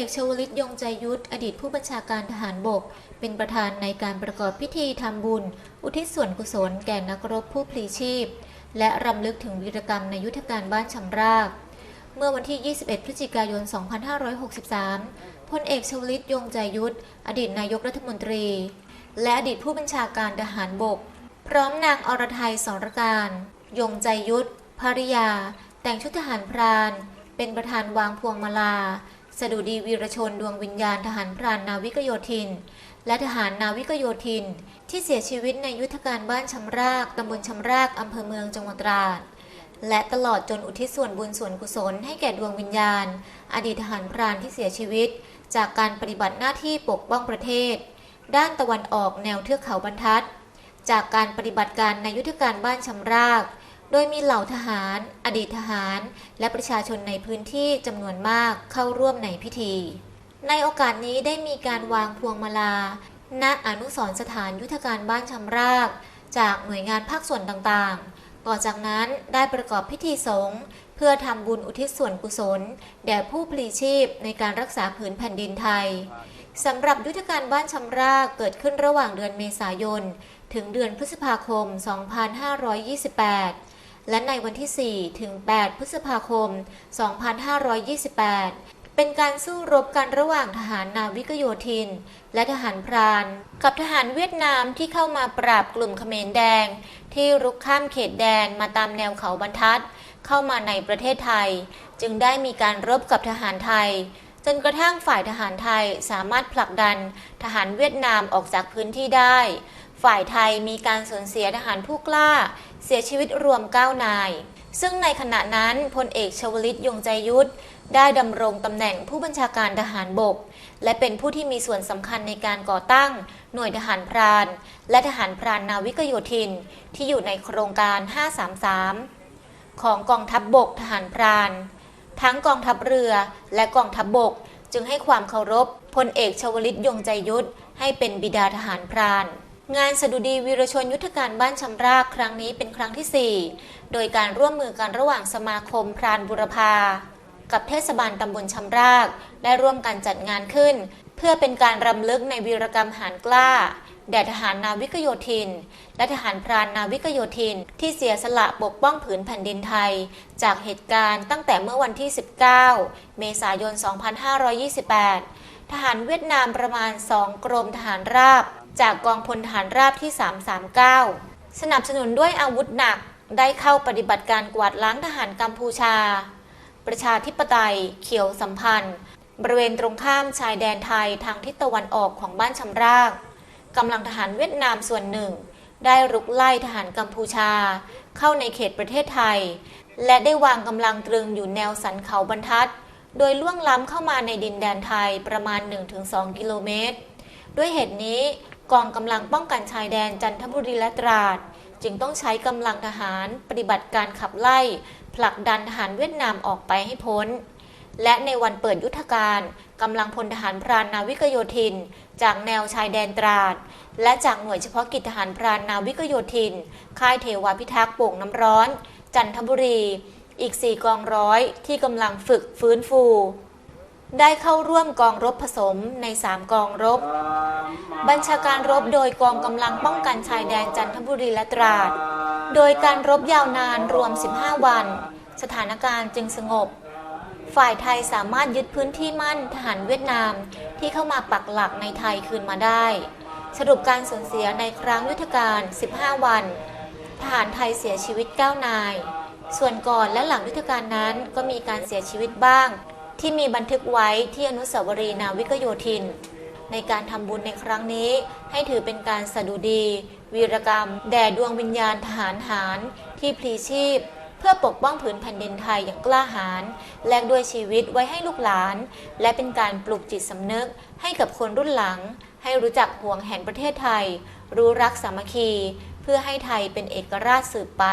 อกชวลิตยงใจยุทธอดีตผู้บัญชาการทหารบก เป็นประธานในการประกอบพิธีทำบุญ อุทิศส่วนกุศลแก่นักรบผู้พลีชีพ และรำลึกถึงวีรกรรมในยุทธการบ้านชำราก เมื่อวันที่ 21 พฤศจิกายน 2563 พลเอกชวลิตยงใจยุทธอดีตนายกรัฐมนตรี และอดีตผู้บัญชาการทหารบก พร้อมนางอรไทยสรการ ยงใจยุทธภริยา แต่งชุดทหารพราน เป็นประธานวางพวงมาลา สดุดีวีรชนดวงวิญญาณทหารพรานนาวิกโยธิน และทหารนาวิกโยธิน ที่เสียชีวิตในยุทธการบ้านชำรากตำบลชำรากอำเภอเมืองจังหวัดตราดและตลอดจนอุทิศส่วนบุญส่วนกุศลให้แก่ดวงวิญญาณ อดีตทหารพรานที่เสียชีวิต จากการปฏิบัติหน้าที่ปกป้องประเทศ ด้านตะวันออกแนวเทือกเขาบรรทัด จากการปฏิบัติการในยุทธการบ้านชำราก โดยมีเหล่าทหาร อดีตทหาร และประชาชนในพื้นที่จำนวนมากเข้าร่วมในพิธี ในโอกาสนี้ได้มีการวางพวงมาลา ณ อนุสรสถานยุทธการบ้านชำราก จากหน่วยงานภาคส่วนต่างๆ ต่อจากนั้นได้ประกอบพิธีสงฆ์เพื่อทำบุญอุทิศส่วนกุศล แด่ผู้พลีชีพในการรักษาผืนแผ่นดินไทยสำหรับยุทธการบ้านชำรากเกิดขึ้นระหว่างเดือนเมษายน ถึงเดือนพฤษภาคม 2528 และในวันที่ 4 ถึง 8 พฤษภาคม 2528 เป็นการสู้รบกันระหว่างทหารนาวิกโยธิน และทหารพราน กับทหารเวียดนามที่เข้ามาปราบกลุ่มเขมรแดง ที่รุกข้ามเขตแดนมาตามแนวเขาบรรทัด เข้ามาในประเทศไทย จึงได้มีการรบกับทหารไทยจนกระทั่งฝ่ายทหารไทยสามารถผลักดันทหารเวียดนามออกจากพื้นที่ได้ ฝ่ายไทยมีการสูญเสียทหารผู้กล้า เสียชีวิตรวม 9 นาย ซึ่งในขณะนั้นพลเอกชวลิตยงใจยุทธได้ดำรงตำแหน่งผู้บัญชาการทหารบก และเป็นผู้ที่มีส่วนสำคัญในการก่อตั้ง หน่วยทหารพราน และทหารพรานนาวิกโยธิน ที่อยู่ในโครงการ 533 ของกองทัพบบกทหารพราน ทั้งกองทัพเรือและกองทัพบบก จึงให้ความเคารพพลเอกชวลิตยงใจยุทธให้เป็นบิดาทหารพราน งานสดุดีวีรชนยุทธการบ้านชำรากครั้งนี้เป็นครั้งที่ 4 โดยการร่วมมือกันระหว่างสมาคมพรานบุรพา กับเทศบาลตำบลชำราก ได้ร่วมกันจัดงานขึ้น เพื่อเป็นการรำลึกในวีรกรรมหารกล้า แด่ทหารนาวิกโยธิน และทหารพรานนาวิกโยธิน ที่เสียสละปกป้องผืนแผ่นดินไทย จากเหตุการณ์ตั้งแต่เมื่อวันที่ 19 เมษายน 2528 ทหารเวียดนามประมาณ 2 กรมทหารราบ จากกองพลทหารราบที่ 339 สนับสนุนด้วยอาวุธหนักได้เข้าปฏิบัติการกวาดล้างทหารกัมพูชา ประชาธิปไตย เขียวสัมพันธ์ บริเวณตรงข้ามชายแดนไทยทางทิศตะวันออกของบ้านชำรากกำลังทหารเวียดนามส่วนหนึ่ง ได้รุกไล่ทหารกัมพูชา เข้าในเขตประเทศไทย และได้วางกำลังตรึงอยู่แนวสันเขาบรรทัด โดยล่วงล้ำเข้ามาในดินแดนไทยประมาณ 1-2 กิโลเมตร ด้วยเหตุนี้ กองกำลังป้องกันชายแดนจันทบุรีและตราด จึงต้องใช้กำลังทหารปฏิบัติการขับไล่ ผลักดันทหารเวียดนามออกไปให้พ้น และในวันเปิดยุทธการกำลังพลทหารพรานนาวิกโยธิน จากแนวชายแดนตราด และจากหน่วยเฉพาะกิจทหารพรานนาวิกโยธิน ค่ายเทวาพิทักษ์โป่งน้ำร้อน จันทบุรี อีก 4 กองร้อยที่กำลังฝึกฟื้นฟู ได้เข้าร่วมกองรบผสมใน 3 กองรบ บัญชาการรบโดยกองกำลังป้องกันชายแดนจันทบุรีและตราด โดยการรบยาวนานรวม 15 วัน สถานการณ์จึงสงบ ฝ่ายไทยสามารถยึดพื้นที่มั่นทหารเวียดนามที่เข้ามาปักหลักในไทยคืนมาได้ สรุปการสูญเสียในครั้งยุทธการ 15 วัน ทหารไทยเสียชีวิต 9 นาย ส่วนก่อนและหลังยุทธการนั้นก็มีการเสียชีวิตบ้าง ที่มีบันทึกไว้ที่อนุสาวรีย์นาวิกโยธิน ในการทำบุญในครั้งนี้ให้ถือเป็นการสดุดี วีรกรรม แด่ดวงวิญญาณทหารหาร ที่พลีชีพ เพื่อปกป้องผืนแผ่นดินไทยอย่างกล้าหาญแลกด้วยชีวิตไว้ให้ลูกหลาน และเป็นการปลุกจิตสำนึกให้กับคนรุ่นหลัง ให้รู้จักห่วงแหนประเทศไทย รู้รักสามัคคี เพื่อให้ไทยเป็นเอกราชสืบไป